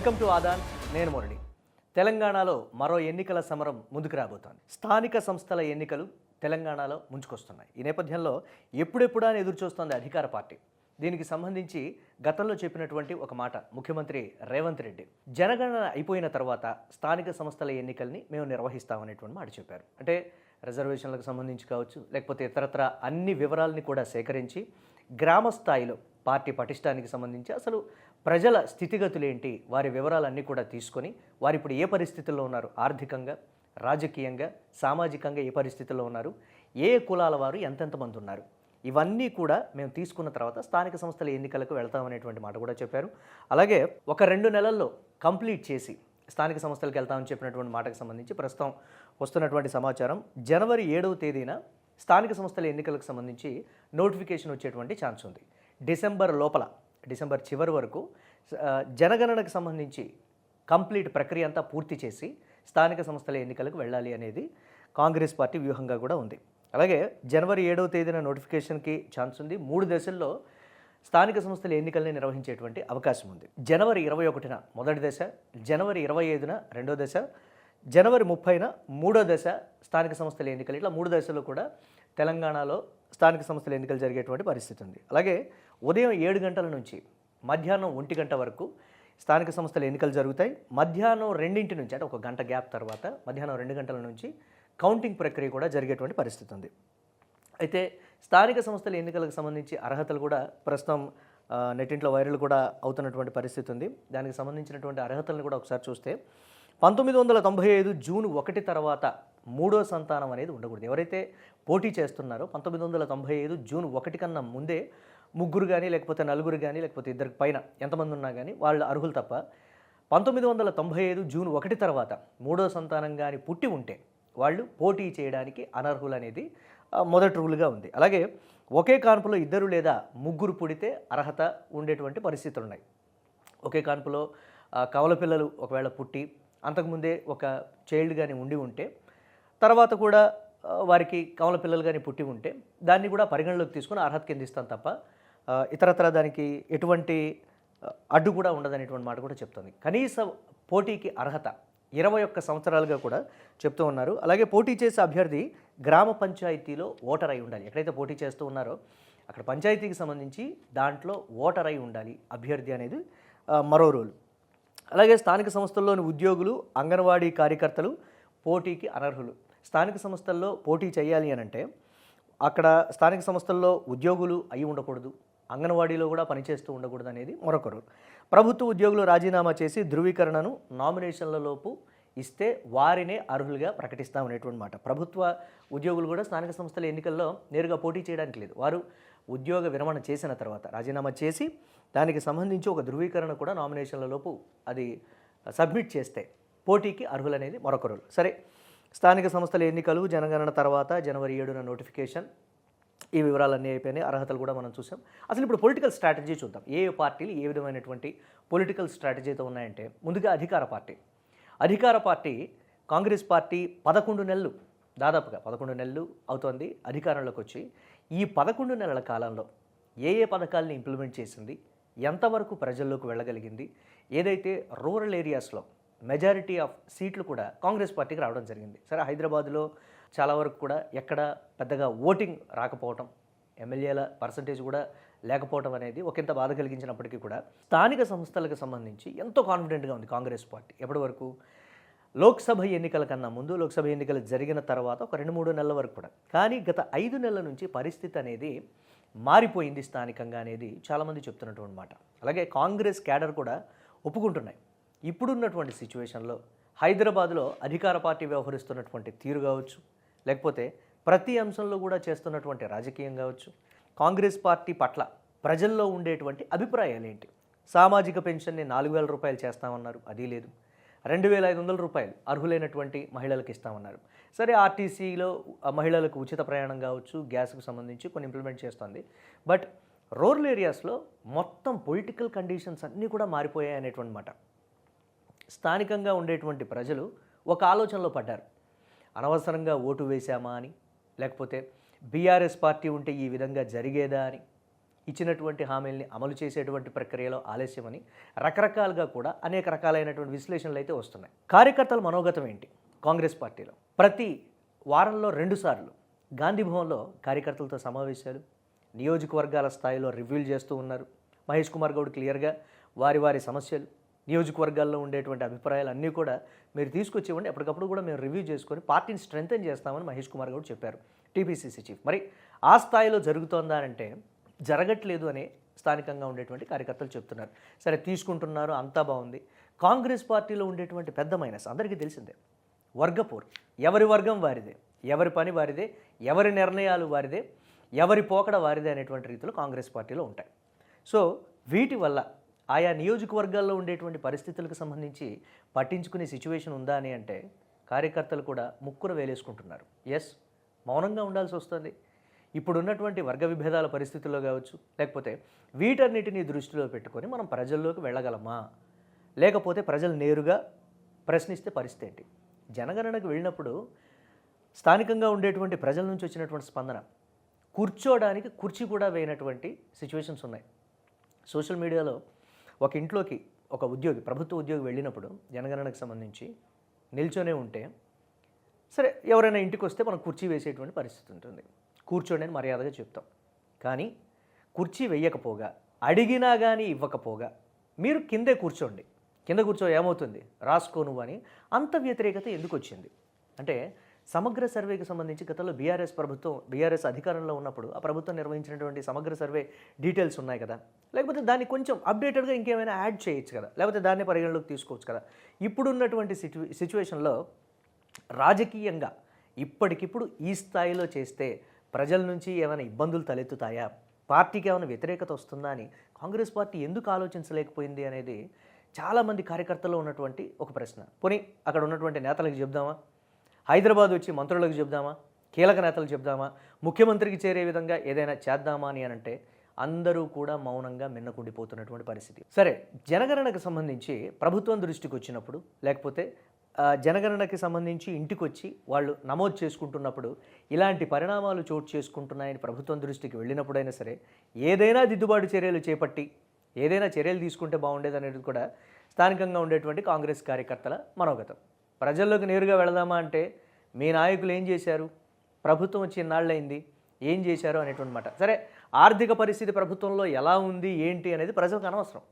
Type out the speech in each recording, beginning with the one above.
Welcome to Aadan నేను మురళి. తెలంగాణలో మరో ఎన్నికల సమరం ముందుకు రాబోతోంది. స్థానిక సంస్థల ఎన్నికలు తెలంగాణలో ముంచుకొస్తున్నాయి. ఈ నేపథ్యంలో ఎప్పుడెప్పుడా అని ఎదురు చూస్తోంది అధికార పార్టీ. దీనికి సంబంధించి గతంలో చెప్పినటువంటి ఒక మాట ముఖ్యమంత్రి రేవంత్ రెడ్డి. జనగణన అయిపోయిన తర్వాత స్థానిక సంస్థల ఎన్నికల్ని మేము నిర్వహిస్తామనేటువంటి మాట చెప్పారు. అంటే రిజర్వేషన్లకు సంబంధించి కావచ్చు లేకపోతే ఇతరత్ర అన్ని వివరాలని కూడా సేకరించి గ్రామ స్థాయిలో పార్టీ పటిష్టానికి సంబంధించి అసలు ప్రజల స్థితిగతులు ఏంటి వారి వివరాలన్నీ కూడా తీసుకొని వారు ఇప్పుడు ఏ పరిస్థితుల్లో ఉన్నారు? ఆర్థికంగా రాజకీయంగా సామాజికంగా ఏ పరిస్థితుల్లో ఉన్నారు? ఏ కులాల వారు ఎంతెంతమంది ఉన్నారు? ఇవన్నీ కూడా మేము తీసుకున్న తర్వాత స్థానిక సంస్థల ఎన్నికలకు వెళ్తామనేటువంటి మాట కూడా చెప్పారు. అలాగే ఒక రెండు నెలల్లో కంప్లీట్ చేసి స్థానిక సంస్థలకు వెళ్తామని చెప్పినటువంటి మాటకు సంబంధించి ప్రస్తుతం వస్తున్నటువంటి సమాచారం. జనవరి ఏడవ తేదీన స్థానిక సంస్థల ఎన్నికలకు సంబంధించి నోటిఫికేషన్ వచ్చేటువంటి ఛాన్స్ ఉంది. డిసెంబర్ లోపల డిసెంబర్ చివరి వరకు జనగణనకు సంబంధించి కంప్లీట్ ప్రక్రియ అంతా పూర్తి చేసి స్థానిక సంస్థల ఎన్నికలకు వెళ్ళాలి అనేది కాంగ్రెస్ పార్టీ వ్యూహంగా కూడా ఉంది. అలాగే జనవరి ఏడవ తేదీన నోటిఫికేషన్కి ఛాన్స్ ఉంది. మూడు దశల్లో స్థానిక సంస్థల ఎన్నికల్ని నిర్వహించేటువంటి అవకాశం ఉంది. జనవరి ఇరవై ఒకటిన మొదటి దశ జనవరి ఇరవై ఐదున రెండో దశ జనవరి ముప్పైన మూడో దశ స్థానిక సంస్థల ఎన్నికలు. ఇట్లా మూడు దశలు కూడా తెలంగాణలో స్థానిక సంస్థల ఎన్నికలు జరిగేటువంటి పరిస్థితి ఉంది. అలాగే ఉదయం ఏడు గంటల నుంచి మధ్యాహ్నం ఒంటి గంట వరకు స్థానిక సంస్థల ఎన్నికలు జరుగుతాయి. మధ్యాహ్నం రెండింటి నుంచి అంటే ఒక గంట గ్యాప్ తర్వాత మధ్యాహ్నం రెండు గంటల నుంచి కౌంటింగ్ ప్రక్రియ కూడా జరిగేటువంటి పరిస్థితి ఉంది. అయితే స్థానిక సంస్థల ఎన్నికలకు సంబంధించి అర్హతలు కూడా ప్రస్తుతం నెట్టింట్లో వైరల్ కూడా అవుతున్నటువంటి పరిస్థితి ఉంది. దానికి సంబంధించినటువంటి అర్హతలను కూడా ఒకసారి చూస్తే పంతొమ్మిది వందల తొంభై ఐదు జూన్ ఒకటి తర్వాత మూడో సంతానం అనేది ఉండకూడదు. ఎవరైతే పోటీ చేస్తున్నారో పంతొమ్మిది వందల తొంభై ఐదు జూన్ ఒకటి కన్నా ముందే ముగ్గురు కానీ లేకపోతే నలుగురు కానీ లేకపోతే ఇద్దరికి పైన ఎంతమంది ఉన్నా కానీ వాళ్ళు అర్హులు తప్ప పంతొమ్మిది వందల తొంభై ఐదు జూన్ ఒకటి తర్వాత మూడో సంతానం కానీ పుట్టి ఉంటే వాళ్ళు పోటీ చేయడానికి అనర్హులు అనేది మొదటి రూల్గా ఉంది. అలాగే ఒకే కాన్పులో ఇద్దరు లేదా ముగ్గురు పుడితే అర్హత ఉండేటువంటి పరిస్థితులు ఉన్నాయి ఒకే కాన్పులో కవల పిల్లలు ఒకవేళ పుట్టి అంతకుముందే ఒక చైల్డ్ కానీ ఉండి ఉంటే తర్వాత కూడా వారికి కవల పిల్లలు కానీ పుట్టి ఉంటే దాన్ని కూడా పరిగణలోకి తీసుకుని అర్హత కింద ఇస్తాం తప్ప ఇతరత్ర దానికి ఎటువంటి అడ్డు కూడా ఉండదనేటువంటి మాట కూడా చెప్తుంది. కనీస పోటీకి అర్హత ఇరవై ఒక్క సంవత్సరాలుగా కూడా చెప్తూ ఉన్నారు. అలాగే పోటీ చేసే అభ్యర్థి గ్రామ పంచాయతీలో ఓటర్ అయి ఉండాలి. ఎక్కడైతే పోటీ చేస్తూ ఉన్నారో అక్కడ పంచాయతీకి సంబంధించి దాంట్లో ఓటర్ అయి ఉండాలి అభ్యర్థి అనేది మరో రూల్. అలాగే స్థానిక సంస్థల్లోని ఉద్యోగులు అంగన్వాడీ కార్యకర్తలు పోటీకి అనర్హులు. స్థానిక సంస్థల్లో పోటీ చేయాలి అని అంటే అక్కడ స్థానిక సంస్థల్లో ఉద్యోగులు అయి ఉండకూడదు. అంగన్వాడీలో కూడా పనిచేస్తూ ఉండకూడదు అనేది మరొకరు. ప్రభుత్వ ఉద్యోగులు రాజీనామా చేసి ధృవీకరణను నామినేషన్లలోపు ఇస్తే వారినే అర్హులుగా ప్రకటిస్తామనేటువంటి మాట. ప్రభుత్వ ఉద్యోగులు కూడా స్థానిక సంస్థల ఎన్నికల్లో నేరుగా పోటీ చేయడానికి లేదు. వారు ఉద్యోగ విరమణ చేసిన తర్వాత రాజీనామా చేసి దానికి సంబంధించి ఒక ధృవీకరణ కూడా నామినేషన్లలోపు అది సబ్మిట్ చేస్తే పోటీకి అర్హులనేది మరొకరు. సరే స్థానిక సంస్థల ఎన్నికలు జనగణన తర్వాత జనవరి ఏడున నోటిఫికేషన్ ఈ వివరాలన్నీ అయిపోయినాయి. అర్హతలు కూడా మనం చూసాం. అసలు ఇప్పుడు పొలిటికల్ స్ట్రాటజీ చూద్దాం. ఏ పార్టీలు ఏ విధమైనటువంటి పొలిటికల్ స్ట్రాటజీతో ఉన్నాయంటే ముందుగా అధికార పార్టీ. అధికార పార్టీ కాంగ్రెస్ పార్టీ పదకొండు నెలలు దాదాపుగా పదకొండు నెలలు అవుతోంది అధికారంలోకి వచ్చి. ఈ పదకొండు నెలల కాలంలో ఏ ఏ పథకాలని ఇంప్లిమెంట్ చేసింది? ఎంతవరకు ప్రజల్లోకి వెళ్ళగలిగింది? ఏదైతే రూరల్ ఏరియాస్లో మెజారిటీ ఆఫ్ సీట్లు కూడా కాంగ్రెస్ పార్టీకి రావడం జరిగింది. సరే హైదరాబాద్లో చాలా వరకు కూడా ఎక్కడ పెద్దగా ఓటింగ్ రాకపోవటం ఎమ్మెల్యేల పర్సంటేజ్ కూడా లేకపోవడం అనేది ఒకంత బాధ కలిగించినప్పటికీ కూడా స్థానిక సంస్థలకు సంబంధించి ఎంతో కాన్ఫిడెంట్గా ఉంది కాంగ్రెస్ పార్టీ. ఎప్పటి వరకు? లోక్సభ ఎన్నికల కన్నా ముందు లోక్సభ ఎన్నికలు జరిగిన తర్వాత ఒక రెండు మూడు నెలల వరకు కూడా. కానీ గత ఐదు నెలల నుంచి పరిస్థితి అనేది మారిపోయింది స్థానికంగా అనేది చాలామంది చెప్తున్నటువంటి మాట అలాగే కాంగ్రెస్ క్యాడర్ కూడా ఒప్పుకుంటున్నాయి. ఇప్పుడున్నటువంటి సిచ్యువేషన్లో హైదరాబాద్లో అధికార పార్టీ వ్యవహరిస్తున్నటువంటి తీరు కావచ్చు లేకపోతే ప్రతి అంశంలో కూడా చేస్తున్నటువంటి రాజకీయం కావచ్చు కాంగ్రెస్ పార్టీ పట్ల ప్రజల్లో ఉండేటువంటి అభిప్రాయాలు ఏంటి? సామాజిక పెన్షన్ని నాలుగు వేల రూపాయలు చేస్తామన్నారు అది లేదు. రెండు వేల ఐదు వందల రూపాయలు అర్హులైనటువంటి మహిళలకు ఇస్తామన్నారు. సరే ఆర్టీసీలో మహిళలకు ఉచిత ప్రయాణం కావచ్చు గ్యాస్కు సంబంధించి కొన్ని ఇంప్లిమెంట్ చేస్తుంది. బట్ రూరల్ ఏరియాస్లో మొత్తం పొలిటికల్ కండిషన్స్ అన్నీ కూడా మారిపోయాయి అనేటువంటి మాట. స్థానికంగా ఉండేటువంటి ప్రజలు ఒక ఆలోచనలో పడ్డారు. అనవసరంగా ఓటు వేశామా అని? లేకపోతే బీఆర్ఎస్ పార్టీ ఉంటే ఈ విధంగా జరిగేదా అని? ఇచ్చినటువంటి హామీల్ని అమలు చేసేటువంటి ప్రక్రియలో ఆలస్యమని రకరకాలుగా కూడా అనేక రకాలైనటువంటి విశ్లేషణలు అయితే వస్తున్నాయి. కార్యకర్తల మనోగతం ఏంటి కాంగ్రెస్ పార్టీలో? ప్రతి వారంలో రెండుసార్లు గాంధీ భవన్లో కార్యకర్తలతో సమావేశాలు నియోజకవర్గాల స్థాయిలో రివ్యూలు చేస్తూ ఉన్నారు. మహేష్ కుమార్ గౌడ్ క్లియర్గా వారి వారి సమస్యలు నియోజకవర్గాల్లో ఉండేటువంటి అభిప్రాయాలు అన్నీ కూడా మీరు తీసుకొచ్చి ఇవ్వండి ఎప్పటికప్పుడు కూడా మేము రివ్యూ చేసుకొని పార్టీని స్ట్రెంగ్తన్ చేస్తామని మహేష్ కుమార్ గౌడ్ చెప్పారు. TPCC chief. మరి ఆ స్థాయిలో జరుగుతోందా అంటే జరగట్లేదు అని స్థానికంగా ఉండేటువంటి కార్యకర్తలు చెప్తున్నారు. సరే తీసుకుంటున్నారు అంతా బాగుంది. కాంగ్రెస్ పార్టీలో ఉండేటువంటి పెద్ద మైనస్ అందరికీ తెలిసిందే. వర్గపోరు. ఎవరి వర్గం వారిదే? ఎవరి పని వారిదే? ఎవరి నిర్ణయాలు వారిదే? ఎవరి పోకడ వారిదే అనేటువంటి రీతిలో కాంగ్రెస్ పార్టీలో ఉంటాయి. సో వీటి వల్ల ఆయా నియోజకవర్గాల్లో ఉండేటువంటి పరిస్థితులకు సంబంధించి పట్టించుకునే సిచ్యువేషన్ ఉందా అని అంటే కార్యకర్తలు కూడా ముక్కుర వేలేసుకుంటున్నారు. ఎస్ మౌనంగా ఉండాల్సి వస్తుంది. ఇప్పుడున్నటువంటి వర్గ విభేదాల పరిస్థితుల్లో కావచ్చు లేకపోతే వీటన్నిటిని దృష్టిలో పెట్టుకొని మనం ప్రజల్లోకి వెళ్ళగలమా? లేకపోతే ప్రజలు నేరుగా ప్రశ్నిస్తే పరిస్థితి ఏంటి? జనగణనకు వెళ్ళినప్పుడు స్థానికంగా ఉండేటువంటి ప్రజల నుంచి వచ్చినటువంటి స్పందన కూర్చోడానికి కుర్చీ కూడా వేయనటువంటి సిచ్యువేషన్స్ ఉన్నాయి. సోషల్ మీడియాలో ఒక ఇంట్లోకి ఒక ఉద్యోగి ప్రభుత్వ ఉద్యోగి వెళ్ళినప్పుడు జనగణనకు సంబంధించి నిల్చొనే ఉంటే సరే ఎవరైనా ఇంటికి వస్తే మనం కుర్చీ వేసేటువంటి పరిస్థితి ఉంటుంది. కూర్చోండి అని మర్యాదగా చెప్తాం. కానీ కుర్చీ వేయకపోగా అడిగినా కానీ ఇవ్వకపోగా మీరు కిందే కూర్చోండి. కింద కూర్చో ఏమవుతుంది? రాసుకో నువ్వు అని అంత వ్యతిరేకత ఎందుకు వచ్చింది? అంటే సమగ్ర సర్వేకి సంబంధించి గతంలో బీఆర్ఎస్ ప్రభుత్వం బీఆర్ఎస్ అధికారంలో ఉన్నప్పుడు ఆ ప్రభుత్వం నిర్వహించినటువంటి సమగ్ర సర్వే డీటెయిల్స్ ఉన్నాయి కదా. లేకపోతే దాన్ని కొంచెం అప్డేటెడ్గా ఇంకేమైనా యాడ్ చేయొచ్చు కదా. లేకపోతే దాన్ని పరిగణలోకి తీసుకోవచ్చు కదా. ఇప్పుడున్నటువంటి సిచ్యు సిచ్యువేషన్లో రాజకీయంగా ఇప్పటికిప్పుడు ఈ స్థాయిలో చేస్తే ప్రజల నుంచి ఏమైనా ఇబ్బందులు తలెత్తుతాయా? పార్టీకి ఏమైనా వ్యతిరేకత వస్తుందా అని కాంగ్రెస్ పార్టీ ఎందుకు ఆలోచించలేకపోయింది అనేది చాలామంది కార్యకర్తల్లో ఉన్నటువంటి ఒక ప్రశ్న. పోనీ అక్కడ ఉన్నటువంటి నేతలకు చెప్దామా హైదరాబాద్ వచ్చి మంత్రులకు చెప్దామా కీలక నేతలు చెప్దామా ముఖ్యమంత్రికి చేరే విధంగా ఏదైనా చేద్దామా అని అంటే అందరూ కూడా మౌనంగా మిన్నకుండిపోతున్నటువంటి పరిస్థితి. సరే జనగణనకు సంబంధించి ప్రభుత్వం దృష్టికి వచ్చినప్పుడు లేకపోతే జనగణనకి సంబంధించి ఇంటికి వచ్చి వాళ్ళు నమోదు చేసుకుంటున్నప్పుడు ఇలాంటి పరిణామాలు చోటు చేసుకుంటున్నాయని ప్రభుత్వం దృష్టికి వెళ్ళినప్పుడైనా సరే ఏదైనా దిద్దుబాటు చర్యలు చేపట్టి ఏదైనా చర్యలు తీసుకుంటే బాగుండేది అనేది కూడా స్థానికంగా ఉండేటువంటి కాంగ్రెస్ కార్యకర్తల మనోగతం. ప్రజల్లోకి నేరుగా వెళదామా అంటే మీ నాయకులు ఏం చేశారు? ప్రభుత్వం వచ్చి ఇన్నాళ్ళైంది ఏం చేశారు అనేటువంటి మాట. సరే ఆర్థిక పరిస్థితి ప్రభుత్వంలో ఎలా ఉంది ఏంటి అనేది ప్రజలకు అనవసరం.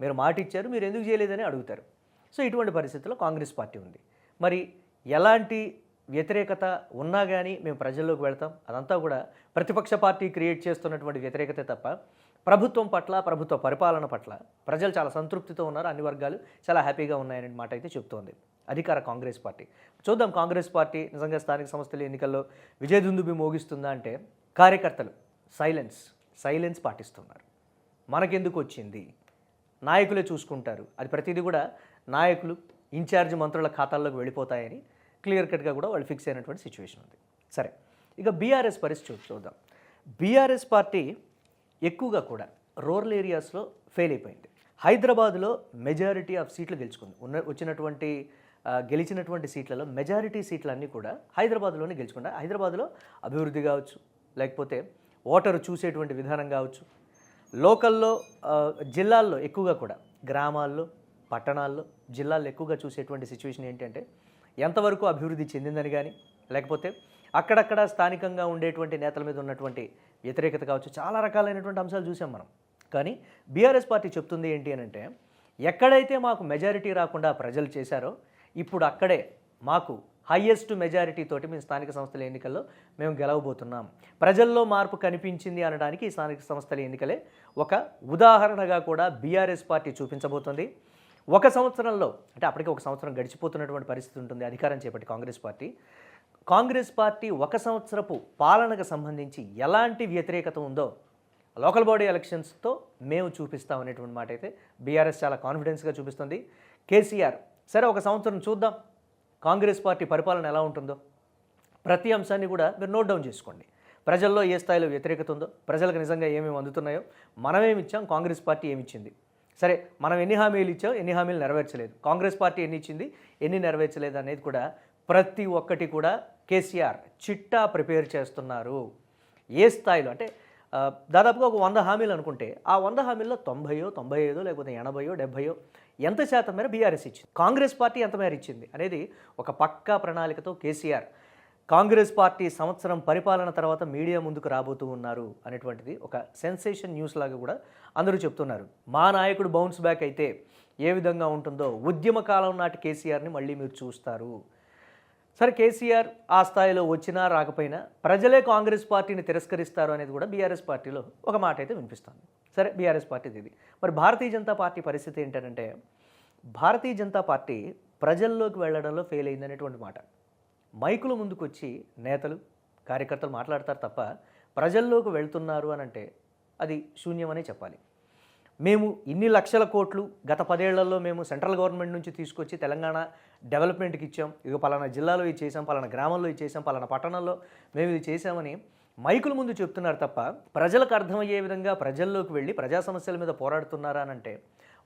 మీరు మాట ఇచ్చారు మీరు ఎందుకు చేయలేదని అడుగుతారు. సో ఇటువంటి పరిస్థితుల్లో కాంగ్రెస్ పార్టీ ఉంది. మరి ఎలాంటి వ్యతిరేకత ఉన్నా కానీ మేము ప్రజల్లోకి వెళ్తాం. అదంతా కూడా ప్రతిపక్ష పార్టీ క్రియేట్ చేస్తున్నటువంటి వ్యతిరేకత తప్ప ప్రభుత్వం పట్ల ప్రభుత్వ పరిపాలన పట్ల ప్రజలు చాలా సంతృప్తితో ఉన్నారు. అన్ని వర్గాలు చాలా హ్యాపీగా ఉన్నాయనే మాట అయితే చెప్తోంది అధికార కాంగ్రెస్ పార్టీ. చూద్దాం కాంగ్రెస్ పార్టీ నిజంగా స్థానిక సంస్థల ఎన్నికల్లో విజయదుందుబి మోగిస్తుందా అంటే కార్యకర్తలు సైలెన్స్ సైలెన్స్ పాటిస్తున్నారు. మనకెందుకు వచ్చింది? నాయకులే చూసుకుంటారు. అది ప్రతిదీ కూడా నాయకులు ఇన్ఛార్జ్ మంత్రుల ఖాతాల్లోకి వెళ్ళిపోతాయని క్లియర్ కట్గా కూడా వాళ్ళు ఫిక్స్ అయినటువంటి సిచ్యువేషన్ ఉంది. సరే ఇక బీఆర్ఎస్ పరిస్థితి చూద్దాం. బీఆర్ఎస్ పార్టీ ఎక్కువగా కూడా రూరల్ ఏరియాస్లో ఫెయిల్ అయిపోయింది. హైదరాబాద్లో మెజారిటీ ఆఫ్ సీట్లు గెలుచుకుంది. ఉన్న వచ్చినటువంటి గెలిచినటువంటి సీట్లలో మెజారిటీ సీట్లన్నీ కూడా హైదరాబాద్లోనే గెలుచుకున్నాయి హైదరాబాద్లో అభివృద్ధి కావచ్చు లేకపోతే ఓటరు చూసేటువంటి విధానం కావచ్చు. లోకల్లో జిల్లాల్లో ఎక్కువగా కూడా గ్రామాల్లో పట్టణాల్లో జిల్లాల్లో ఎక్కువగా చూసేటువంటి సిచ్యువేషన్ ఏంటంటే ఎంతవరకు అభివృద్ధి చెందిందని కానీ లేకపోతే అక్కడక్కడ స్థానికంగా ఉండేటువంటి నేతల మీద ఉన్నటువంటి వ్యతిరేకత కావచ్చు చాలా రకాలైనటువంటి అంశాలు చూసాం మనం. కానీ బీఆర్ఎస్ పార్టీ చెప్తుంది ఏంటి అని అంటే ఎక్కడైతే మాకు మెజారిటీ రాకుండా ప్రజలు చేశారో ఇప్పుడు అక్కడే మాకు హయ్యెస్ట్ మెజారిటీ తోటి మేము స్థానిక సంస్థల ఎన్నికల్లో మేము గెలవబోతున్నాం. ప్రజల్లో మార్పు కనిపించింది అనడానికి ఈ స్థానిక సంస్థల ఎన్నికలే ఒక ఉదాహరణగా కూడా బీఆర్ఎస్ పార్టీ చూపించబోతుంది. ఒక సంవత్సరంలో అంటే అప్పటికే ఒక సంవత్సరం గడిచిపోతున్నటువంటి పరిస్థితి ఉంటుంది అధికారం చేపట్టి కాంగ్రెస్ పార్టీ. కాంగ్రెస్ పార్టీ ఒక సంవత్సరపు పాలనకు సంబంధించి ఎలాంటి వ్యతిరేకత ఉందో లోకల్ బాడీ ఎలక్షన్స్తో మేము చూపిస్తాం అనేటువంటి మాట అయితే బీఆర్ఎస్ చాలా కాన్ఫిడెన్స్గా చూపిస్తుంది. కేసీఆర్ సరే ఒక సంవత్సరం చూద్దాం. కాంగ్రెస్ పార్టీ పరిపాలన ఎలా ఉంటుందో? ప్రతి అంశాన్ని కూడా మీరు నోట్ డౌన్ చేసుకోండి. ప్రజల్లో ఏ స్థాయిలో వ్యతిరేకత ఉందో ప్రజలకు నిజంగా ఏమేమి అందుతున్నాయో మనమేమి ఇచ్చాం కాంగ్రెస్ పార్టీ ఏమి ఇచ్చింది? సరే మనం ఎన్ని హామీలు ఇచ్చాం ఎన్ని హామీలు నెరవేర్చలేదు. కాంగ్రెస్ పార్టీ ఎన్ని ఇచ్చింది ఎన్ని నెరవేర్చలేదు అనేది కూడా ప్రతి ఒక్కటి కూడా కేసీఆర్ చిట్టా ప్రిపేర్ చేస్తున్నారు. ఏ స్థాయిలో? అంటే దాదాపుగా ఒక వంద హామీలు అనుకుంటే ఆ వంద హామీల్లో తొంభయో తొంభై ఐదో లేకపోతే ఎనభయో డెబ్భయో ఎంత శాతం మేర బీఆర్ఎస్ ఇచ్చింది? కాంగ్రెస్ పార్టీ ఎంత మేర ఇచ్చింది? అనేది ఒక పక్కా ప్రణాళికతో కేసీఆర్ కాంగ్రెస్ పార్టీ సంవత్సరం పరిపాలన తర్వాత మీడియా ముందుకు రాబోతూ ఉన్నారు అనేటువంటిది ఒక సెన్సేషన్ న్యూస్ లాగా కూడా అందరూ చెప్తున్నారు. మా నాయకుడు బౌన్స్ బ్యాక్ అయితే ఏ విధంగా ఉంటుందో ఉద్యమ కాలం నాటి కేసీఆర్ని మళ్ళీ మీరు చూస్తారు. సరే కేసీఆర్ ఆ స్థాయిలో వచ్చినా రాకపోయినా ప్రజలే కాంగ్రెస్ పార్టీని తిరస్కరిస్తారు అనేది కూడా బీఆర్ఎస్ పార్టీలో ఒక మాట అయితే వినిపిస్తుంది. సరే బీఆర్ఎస్ పార్టీది ఇది. మరి భారతీయ జనతా పార్టీ పరిస్థితి ఏంటంటే భారతీయ జనతా పార్టీ ప్రజల్లోకి వెళ్ళడంలో ఫెయిల్ అయిందనేటువంటి మాట. మైకుల ముందుకొచ్చి నేతలు కార్యకర్తలు మాట్లాడతారు తప్ప ప్రజల్లోకి వెళ్తున్నారు అని అంటే అది శూన్యమనే చెప్పాలి. మేము ఇన్ని లక్షల కోట్లు గత పదేళ్ళలో మేము సెంట్రల్ గవర్నమెంట్ నుంచి తీసుకొచ్చి తెలంగాణ డెవలప్మెంట్కి ఇచ్చాం. ఇది పలానా జిల్లాలో ఇది చేసాం పలానా గ్రామంలో ఇది చేసాం పలానా పట్టణంలో మేము ఇది చేసామని మైకుల ముందు చెప్తున్నారు తప్ప ప్రజలకు అర్థమయ్యే విధంగా ప్రజల్లోకి వెళ్ళి ప్రజా సమస్యల మీద పోరాడుతున్నారా అని అంటే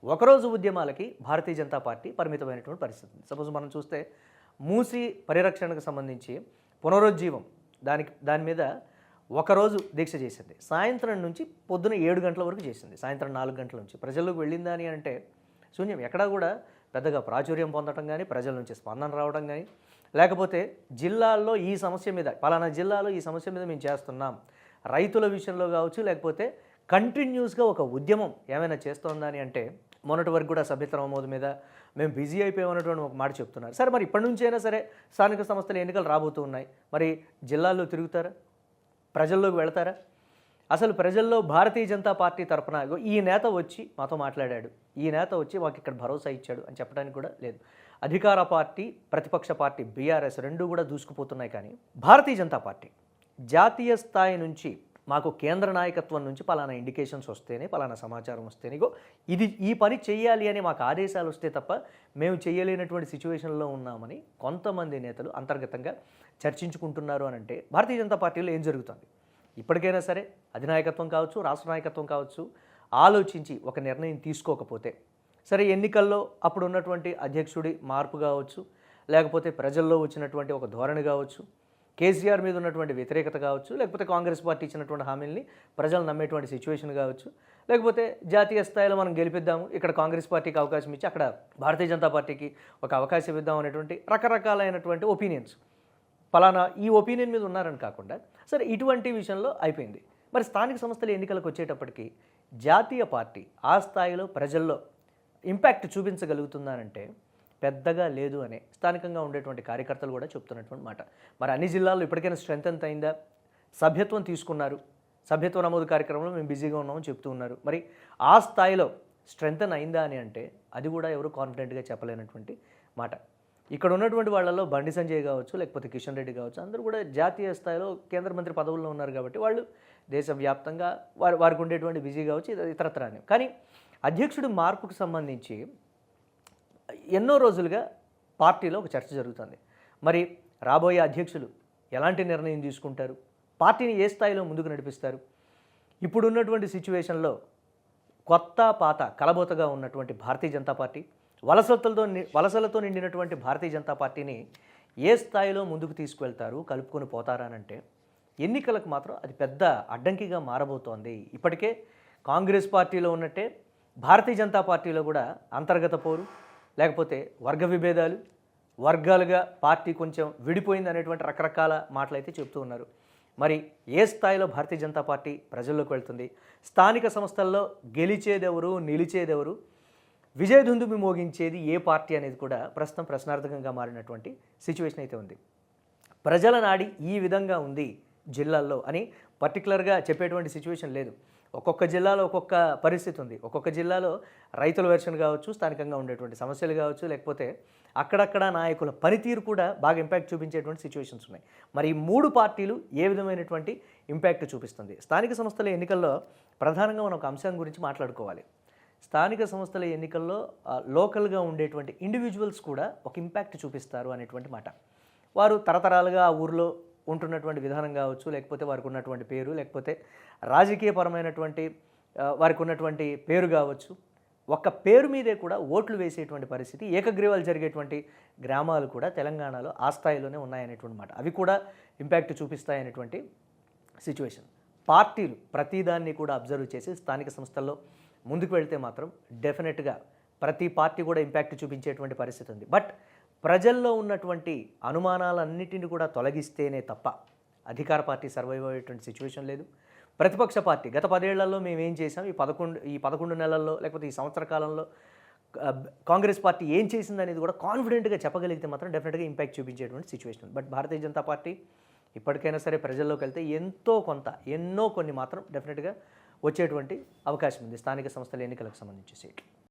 ఒకరోజు ఉద్యమాలకి భారతీయ జనతా పార్టీ పరిమితమైనటువంటి పరిస్థితి. సపోజ్ మనం చూస్తే మూసి పరిరక్షణకు సంబంధించి పునరుజ్జీవం దానికి దాని మీద ఒకరోజు దీక్ష చేసింది. సాయంత్రం నుంచి పొద్దున ఏడు గంటల వరకు చేసింది. సాయంత్రం నాలుగు గంటల నుంచి. ప్రజల్లోకి వెళ్ళిందా అని అంటే శూన్యం. ఎక్కడా కూడా పెద్దగా ప్రాచుర్యం పొందడం కానీ ప్రజల నుంచి స్పందన రావడం కానీ లేకపోతే జిల్లాల్లో ఈ సమస్య మీద పలానా జిల్లాలో ఈ సమస్య మీద మేము చేస్తున్నాం. రైతుల విషయంలో కావచ్చు లేకపోతే కంటిన్యూస్గా ఒక ఉద్యమం ఏమైనా చేస్తోందా అని అంటే మొన్నటి వరకు కూడా సభ్యత్వం ఆమోదు మీద మేము బిజీ అయిపోయామన్నటువంటి ఒక మాట చెప్తున్నారు. సరే మరి ఇప్పటి నుంచైనా సరే స్థానిక సంస్థల ఎన్నికలు రాబోతూ ఉన్నాయి. మరి జిల్లాల్లో తిరుగుతారా? ప్రజల్లోకి వెళతారా? అసలు ప్రజల్లో భారతీయ జనతా పార్టీ తరపున ఈ నేత వచ్చి మాతో మాట్లాడాడు. ఈ నేత వచ్చి మాకు ఇక్కడ భరోసా ఇచ్చాడు అని చెప్పడానికి కూడా లేదు. అధికార పార్టీ ప్రతిపక్ష పార్టీ బీఆర్ఎస్ రెండు కూడా దూసుకుపోతున్నాయి కానీ భారతీయ జనతా పార్టీ జాతీయ స్థాయి నుంచి మాకు కేంద్ర నాయకత్వం నుంచి పలానా ఇండికేషన్స్ వస్తేనే పలానా సమాచారం వస్తేనే ఇది ఈ పని చేయాలి అని మాకు ఆదేశాలు వస్తే తప్ప మేము చేయలేనటువంటి సిచ్యువేషన్లో ఉన్నామని కొంతమంది నేతలు అంతర్గతంగా చర్చించుకుంటున్నారు అని అంటే భారతీయ జనతా పార్టీలో ఏం జరుగుతుంది? ఇప్పటికైనా సరే అధినాయకత్వం కావచ్చు రాష్ట్ర నాయకత్వం కావచ్చు ఆలోచించి ఒక నిర్ణయం తీసుకోకపోతే సరే ఎన్నికల్లో అప్పుడు ఉన్నటువంటి అధ్యక్షుడి మార్పు కావచ్చు లేకపోతే ప్రజల్లో వచ్చినటువంటి ఒక ధోరణి కావచ్చు కేసీఆర్ మీద ఉన్నటువంటి వ్యతిరేకత కావచ్చు లేకపోతే కాంగ్రెస్ పార్టీ ఇచ్చినటువంటి హామీల్ని ప్రజలు నమ్మేటువంటి సిచ్యువేషన్ కావచ్చు లేకపోతే జాతీయ స్థాయిలో మనం గెలిపిద్దాము ఇక్కడ కాంగ్రెస్ పార్టీకి అవకాశం ఇచ్చి అక్కడ భారతీయ జనతా పార్టీకి ఒక అవకాశం ఇద్దాం అనేటువంటి రకరకాలైనటువంటి ఒపీనియన్స్ పలానా ఈ ఒపీనియన్ మీద ఉన్నారని కాకుండా సరే ఇటువంటి విషయంలో అయిపోయింది. మరి స్థానిక సంస్థల ఎన్నికలకు వచ్చేటప్పటికి జాతీయ పార్టీ ఆ స్థాయిలో ప్రజల్లో ఇంపాక్ట్ చూపించగలుగుతుందనంటే పెద్దగా లేదు అనే స్థానికంగా ఉండేటువంటి కార్యకర్తలు కూడా చెప్తున్నటువంటి మాట. మరి అన్ని జిల్లాల్లో ఇప్పటికైనా స్ట్రెంత్ ఎంత అయిందా? సభ్యత్వం తీసుకున్నారు. సభ్యత్వ నమోదు కార్యక్రమంలో మేము బిజీగా ఉన్నామని చెప్తూ ఉన్నారు. మరి ఆ స్థాయిలో స్ట్రెంగ్తన్ అయిందా అని అంటే అది కూడా ఎవరు కాన్ఫిడెంట్గా చెప్పలేనటువంటి మాట. ఇక్కడ ఉన్నటువంటి వాళ్ళలో బండి సంజయ్ కావచ్చు లేకపోతే కిషన్ రెడ్డి కావచ్చు అందరూ కూడా జాతీయ స్థాయిలో కేంద్ర మంత్రి పదవుల్లో ఉన్నారు కాబట్టి వాళ్ళు దేశవ్యాప్తంగా వారి వారికి ఉండేటువంటి బిజీ కావచ్చు ఇతరత్రాన్ని కానీ అధ్యక్షుడి మార్పుకు సంబంధించి ఎన్నో రోజులుగా పార్టీలో ఒక చర్చ జరుగుతుంది. మరి రాబోయే అధ్యక్షులు ఎలాంటి నిర్ణయం తీసుకుంటారు? పార్టీని ఏ స్థాయిలో ముందుకు నడిపిస్తారు? ఇప్పుడున్నటువంటి సిచ్యువేషన్లో కొత్త పాత కలబోతగా ఉన్నటువంటి భారతీయ జనతా పార్టీ వలసలతో ని- వలసలతో నిండినటువంటి భారతీయ జనతా పార్టీని ఏ స్థాయిలో ముందుకు తీసుకువెళ్తారు? కలుపుకొని పోతారనంటే ఎన్నికలకు మాత్రం అది పెద్ద అడ్డంకిగా మారబోతోంది. ఇప్పటికే కాంగ్రెస్ పార్టీలో ఉన్నట్టే భారతీయ జనతా పార్టీలో కూడా అంతర్గత పోరు లేకపోతే వర్గ విభేదాలు వర్గాలుగా పార్టీ కొంచెం విడిపోయింది అనేటువంటి రకరకాల మాటలు అయితే చెబుతూ ఉన్నారు. మరి ఏ స్థాయిలో భారతీయ జనతా పార్టీ ప్రజల్లోకి వెళ్తుంది? స్థానిక సంస్థల్లో గెలిచేదెవరు నిలిచేదెవరు? విజయదుందుమి మోగించేది ఏ పార్టీ అనేది కూడా ప్రస్తుతం ప్రశ్నార్థకంగా మారినటువంటి సిచ్యువేషన్ అయితే ఉంది. ప్రజల నాడి ఈ విధంగా ఉంది జిల్లాల్లో అని పర్టికులర్గా చెప్పేటువంటి సిచ్యువేషన్ లేదు. ఒక్కొక్క జిల్లాలో ఒక్కొక్క పరిస్థితి ఉంది. ఒక్కొక్క జిల్లాలో రైతుల వెర్షన్ కావచ్చు స్థానికంగా ఉండేటువంటి సమస్యలు కావచ్చు లేకపోతే అక్కడక్కడ నాయకుల పనితీరు కూడా బాగా ఇంపాక్ట్ చూపించేటువంటి సిచ్యువేషన్స్ ఉన్నాయి. మరి ఈ మూడు పార్టీలు ఏ విధమైనటువంటి ఇంపాక్ట్ చూపిస్తుంది? స్థానిక సంస్థల ఎన్నికల్లో ప్రధానంగా మనం ఒక అంశం గురించి మాట్లాడుకోవాలి. స్థానిక సంస్థల ఎన్నికల్లో లోకల్గా ఉండేటువంటి ఇండివిజువల్స్ కూడా ఒక ఇంపాక్ట్ చూపిస్తారు అనేటువంటి మాట. వారు తరతరాలుగా ఆ ఊరిలో ఉంటున్నటువంటి విధానం కావచ్చు లేకపోతే వారికి ఉన్నటువంటి పేరు లేకపోతే రాజకీయపరమైనటువంటి వారికి ఉన్నటువంటి పేరు కావచ్చు. ఒక్క పేరు మీదే కూడా ఓట్లు వేసేటువంటి పరిస్థితి ఏకగ్రీవాలు జరిగేటువంటి గ్రామాలు కూడా తెలంగాణలో ఆ స్థాయిలోనే ఉన్నాయనేటువంటి మాట అవి కూడా ఇంపాక్ట్ చూపిస్తాయనేటువంటి సిచ్యువేషన్. పార్టీలు ప్రతిదాన్ని కూడా అబ్జర్వ్ చేసి స్థానిక సంస్థల్లో ముందుకు వెళ్తే మాత్రం డెఫినెట్గా ప్రతి పార్టీ కూడా ఇంపాక్ట్ చూపించేటువంటి పరిస్థితి ఉంది. బట్ ప్రజల్లో ఉన్నటువంటి అనుమానాలన్నిటిని కూడా తొలగిస్తేనే తప్ప అధికార పార్టీ సర్వైవ్ అయ్యేటువంటి సిచ్యువేషన్ లేదు. ప్రతిపక్ష పార్టీ గత పదేళ్ళలో మేము ఏం చేసాం ఈ పదకొండు ఈ పదకొండు నెలల్లో లేకపోతే ఈ సంవత్సర కాలంలో కాంగ్రెస్ పార్టీ ఏం చేసింది అనేది కూడా కాన్ఫిడెంట్గా చెప్పగలిగితే మాత్రం డెఫినెట్గా ఇంపాక్ట్ చూపించేటువంటి situation. But Bharatiya Janata party ఇప్పటికైనా సరే ప్రజల్లోకి వెళ్తే ఎంతో కొంత ఎన్నో కొన్ని మాత్రం డెఫినెట్గా వచ్చేటువంటి అవకాశం ఉంది. స్థానిక సంస్థల ఎన్నికలకు సంబంధించి సీట్లు